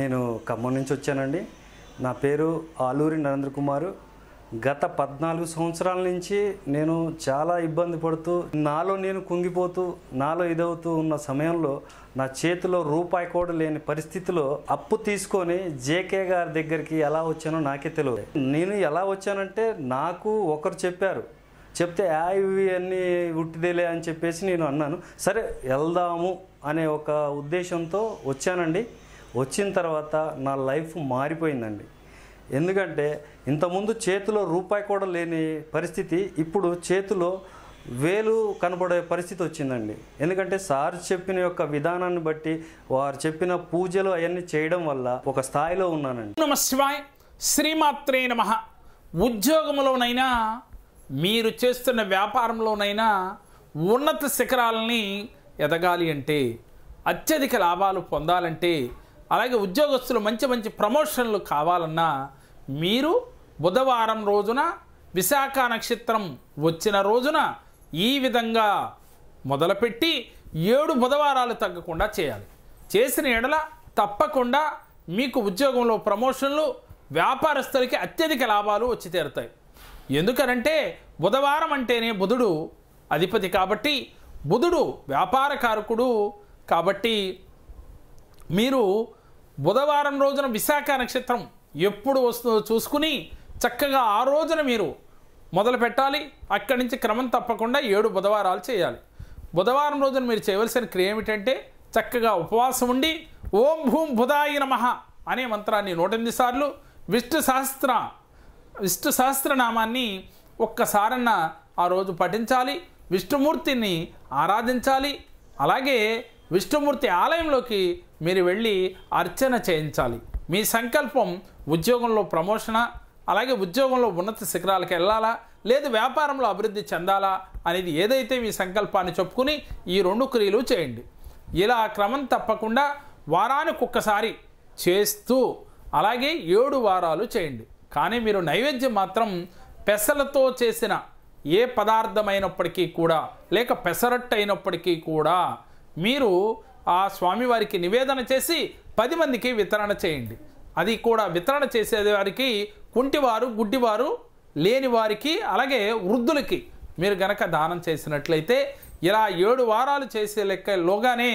నేను ఖమ్మం నుంచి వచ్చానండి. నా పేరు ఆలూరి నరేంద్ర కుమారు. గత పద్నాలుగు సంవత్సరాల నుంచి నేను చాలా ఇబ్బంది పడుతూ నాలో నేను కుంగిపోతూ నాలో ఇదవుతూ ఉన్న సమయంలో నా చేతిలో రూపాయి కూడా లేని పరిస్థితిలో అప్పు తీసుకొని జేకే గారి దగ్గరికి ఎలా వచ్చానో నాకే తెలియదు నేను ఎలా వచ్చానంటే నాకు ఒకరు చెప్పారు చెప్తే "ఆ, ఇవి అన్నీ ఉట్టిదేలే అని చెప్పేసి నేను అన్నాను. సరే వెళ్దాము అనే ఒక ఉద్దేశంతో వచ్చానండి. వచ్చిన తర్వాత నా లైఫ్ మారిపోయిందండి. ఎందుకంటే ఇంతకుముందు చేతిలో రూపాయి కూడా లేని పరిస్థితి ఇప్పుడు చేతిలో వేలు కనబడే పరిస్థితి వచ్చిందండి. ఎందుకంటే సార్ చెప్పిన యొక్క విధానాన్ని బట్టి వారు చెప్పిన పూజలు అవన్నీ చేయడం వల్ల ఒక స్థాయిలో ఉన్నానండి. నమ శివాయ్. శ్రీమాత్రే నమ. ఉద్యోగంలోనైనా మీరు చేస్తున్న వ్యాపారంలోనైనా ఉన్నత శిఖరాలని ఎదగాలి అంటే అత్యధిక లాభాలు పొందాలంటే అలాగే ఉద్యోగస్తులు మంచి మంచి ప్రమోషన్లు కావాలన్నా మీరు బుధవారం రోజున విశాఖ నక్షత్రం వచ్చిన రోజున ఈ విధంగా మొదలుపెట్టి ఏడు బుధవారాలు తగ్గకుండా చేయాలి. చేసిన ఎడల తప్పకుండా మీకు ఉద్యోగంలో ప్రమోషన్లు వ్యాపారస్తులకి అత్యధిక లాభాలు వచ్చి తీరుతాయి. ఎందుకనంటే బుధవారం అంటేనే బుధుడు అధిపతి కాబట్టి బుధుడు వ్యాపారకారకుడు కాబట్టి మీరు బుధవారం రోజున విశాఖ నక్షత్రం ఎప్పుడు వస్తుందో చూసుకుని చక్కగా ఆ రోజున మీరు మొదలు పెట్టాలి. అక్కడి నుంచి క్రమం తప్పకుండా ఏడు బుధవారాలు చేయాలి. బుధవారం రోజున మీరు చేయవలసిన క్రియ ఏమిటంటే చక్కగా ఉపవాసం ఉండి ఓం భూం బుధాయి నమః అనే మంత్రాన్ని నూట ఎనిమిది సార్లు విష్ణు సహస్ర విష్ణు సహస్రనామాన్ని ఒక్కసారన్న ఆ రోజు పఠించాలి విష్ణుమూర్తిని ఆరాధించాలి అలాగే విష్ణుమూర్తి ఆలయంలోకి మీరు వెళ్ళి అర్చన చేయించాలి. మీ సంకల్పం ఉద్యోగంలో ప్రమోషన అలాగే ఉద్యోగంలో ఉన్నత శిఖరాలకు వెళ్ళాలా లేదు వ్యాపారంలో అభివృద్ధి చెందాలా అనేది ఏదైతే మీ సంకల్పాన్ని చెప్పుకుని ఈ రెండు క్రియలు చేయండి. ఇలా క్రమం తప్పకుండా వారానికి ఒక్కసారి చేస్తూ అలాగే ఏడు వారాలు చేయండి. కానీ మీరు నైవేద్యం మాత్రం పెసలతో చేసిన ఏ పదార్థమైనప్పటికీ కూడా లేక పెసరట్టు అయినప్పటికీ కూడా మీరు ఆ స్వామివారికి నివేదన చేసి పది మందికి వితరణ చేయండి. అది కూడా వితరణ చేసేవారికి కుంటివారు గుడ్డివారు లేని వారికి అలాగే వృద్ధులకి మీరు గనక దానం చేసినట్లయితే ఇలా ఏడు వారాలు చేసే లెక్కలోగానే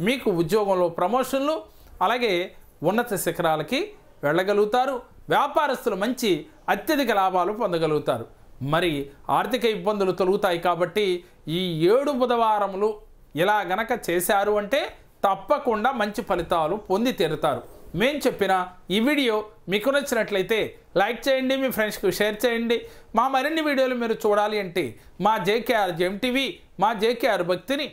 మీకు ఉద్యోగంలో ప్రమోషన్లు అలాగే ఉన్నత శిఖరాలకి వెళ్ళగలుగుతారు. వ్యాపారస్తులు మంచి అత్యధిక లాభాలు పొందగలుగుతారు. మరి ఆర్థిక ఇబ్బందులు తొలుగుతాయి కాబట్టి ఈ ఏడు బుధవారములు ఇలా గనక చేశారు అంటే తప్పకుండా మంచి ఫలితాలు పొంది తీరుతారు. మేము చెప్పిన ఈ వీడియో మీకు నచ్చినట్లయితే లైక్ చేయండి మీ ఫ్రెండ్స్కి షేర్ చేయండి. మా మరిన్ని వీడియోలు మీరు చూడాలి అంటే మా జేకేఆర్ జెమ్ టీవీ మా జేకేఆర్ భక్తిని